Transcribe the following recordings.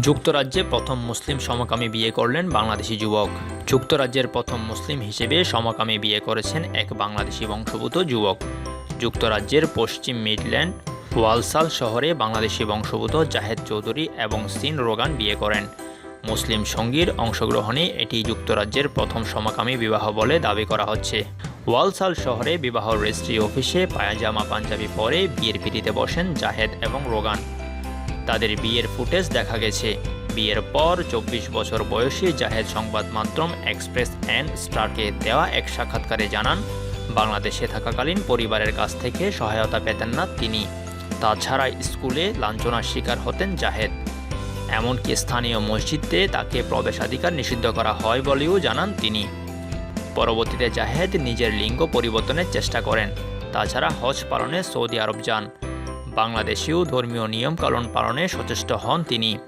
যুক্তরাজ্যে প্রথম মুসলিম সমকামী বিয়ে করলেন বাংলাদেশি যুবক। যুক্তরাজ্যের প্রথম মুসলিম হিসেবে সমকামী বিয়ে করেছেন এক বাংলাদেশি বংশোদ্ভূত যুবক। যুক্তরাজ্যের পশ্চিম মিডল্যান্ড, ওয়ালসাল শহরে বাংলাদেশি বংশোদ্ভূত জাহেদ চৌধুরী এবং সিন রোগান বিয়ে করেন। মুসলিম সঙ্গীর অংশগ্রহণে এটি যুক্তরাজ্যের প্রথম সমকামী বিবাহ বলে দাবি করা হচ্ছে। ওয়ালসাল শহরে বিবাহ রেজিস্ট্রি অফিসে পায়জামা পাঞ্জাবি পরে বিয়ের পিড়িতে বসেন জাহেদ এবং রোগান। তাদের বিয়ের ফুটেজ দেখা গেছে। বিয়ের পর চব্বিশ বছর বয়সী জাহেদ সংবাদ মাধ্যম এক্সপ্রেস অ্যান্ড স্টারকে দেওয়া এক সাক্ষাৎকারে জানান, বাংলাদেশে থাকাকালীন পরিবারের কাছ থেকে সহায়তা পেতেন না তিনি। তাছাড়া স্কুলে লাঞ্ছনার শিকার হতেন জাহেদ। এমনকি স্থানীয় মসজিদে তাকে প্রবেশাধিকার নিষিদ্ধ করা হয় বলেও জানান তিনি। পরবর্তীতে জাহেদ নিজের লিঙ্গ পরিবর্তনের চেষ্টা করেন। তাছাড়া হজ পালনে সৌদি আরব যান। বাংলাদেশেও ধর্মীয় নিয়ম নিয়মকানুন পালনে সচেষ্ট হন তিনি।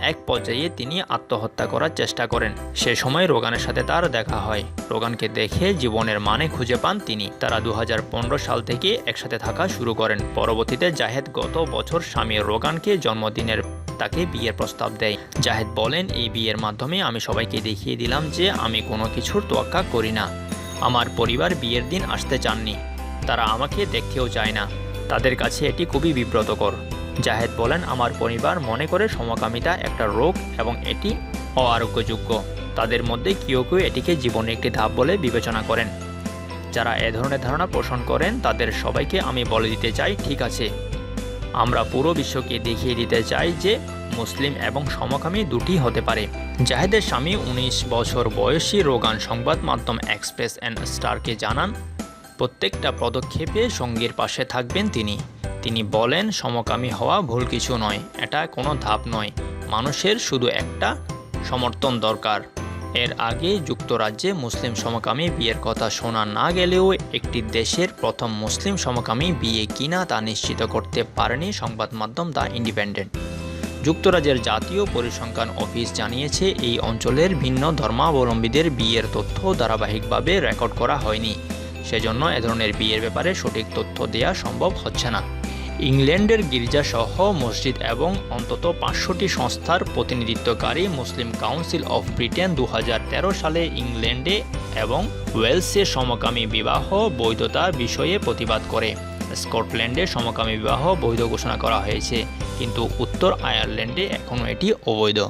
এক পর্যায়ে তিনি আত্মহত্যা করার চেষ্টা করেন। সে সময় রোগানের সাথে তার দেখা হয়। রোগানকে দেখে জীবনের মানে খুঁজে পান তিনি। তারা দু হাজার পনেরো সাল থেকে একসাথে থাকা শুরু করেন। পরবর্তীতে জাহেদ গত বছর স্বামী রোগানকে জন্মদিনের তাকে বিয়ের প্রস্তাব দেয়। জাহেদ বলেন, এই বিয়ের মাধ্যমে আমি সবাইকে দেখিয়ে দিলাম যে আমি কোনো কিছুর তোয়াক্কা করি না। আমার পরিবার বিয়ের দিন আসতে চাননি। তারা আমাকে দেখতেও চায় না। তাদের কাছে এটি খুবই বিব্রতকর। জাহেদ বলেন, আমার পরিবার মনে করে সমকামিতা একটা রোগ এবং এটি অআরোগ্যযোগ্য। তাদের মধ্যে কেউ কেউ এটিকে জীবনের একটি ধাপ বলে বিবেচনা করেন। যারা এ ধরনের ধারণা পোষণ করেন, তাদের সবাইকে আমি বলে দিতে চাই, ঠিক আছে। আমরা পুরো বিশ্বকে দেখিয়ে দিতে চাই যে মুসলিম এবং সমকামী দুটি হতে পারে। জাহেদের স্বামী উনিশ বছর বয়সী রোগান সংবাদ মাধ্যম এক্সপ্রেস অ্যান্ড স্টারকে জানান প্রত্যেকটা পদক্ষেপে সঙ্গীর পাশে থাকবেন তিনি। তিনি বলেন, সমকামী হওয়া ভুল কিছু নয়, এটা কোনো ধাপ নয়। মানুষের শুধু একটা সমর্থন দরকার। এর আগে যুক্তরাজ্যে মুসলিম সমকামী বিয়ের কথা শোনা না গেলেও একটি দেশের প্রথম মুসলিম সমকামী বিয়ে কিনা তা নিশ্চিত করতে পারেনি সংবাদ মাধ্যম দ্য ইন্ডিপেন্ডেন্ট। যুক্তরাজ্যের জাতীয় পরিসংখ্যান অফিস জানিয়েছে, এই অঞ্চলের ভিন্ন ধর্মাবলম্বীদের বিয়ের তথ্য ধারাবাহিকভাবে রেকর্ড করা হয়নি। সেজন্য এ ধরনের বিয়ের ব্যাপারে সঠিক তথ্য দেওয়া সম্ভব হচ্ছে না। ইংল্যান্ডের গির্জাসহ মসজিদ এবং অন্তত পাঁচশোটি সংস্থার প্রতিনিধিত্বকারী মুসলিম কাউন্সিল অফ ব্রিটেন দু হাজার তেরো সালে ইংল্যান্ডে এবং ওয়েলসে সমকামী বিবাহ বৈধতার বিষয়ে প্রতিবাদ করে। স্কটল্যান্ডে সমকামী বিবাহ বৈধ ঘোষণা করা হয়েছে, কিন্তু উত্তর আয়ারল্যান্ডে এখনও এটি অবৈধ।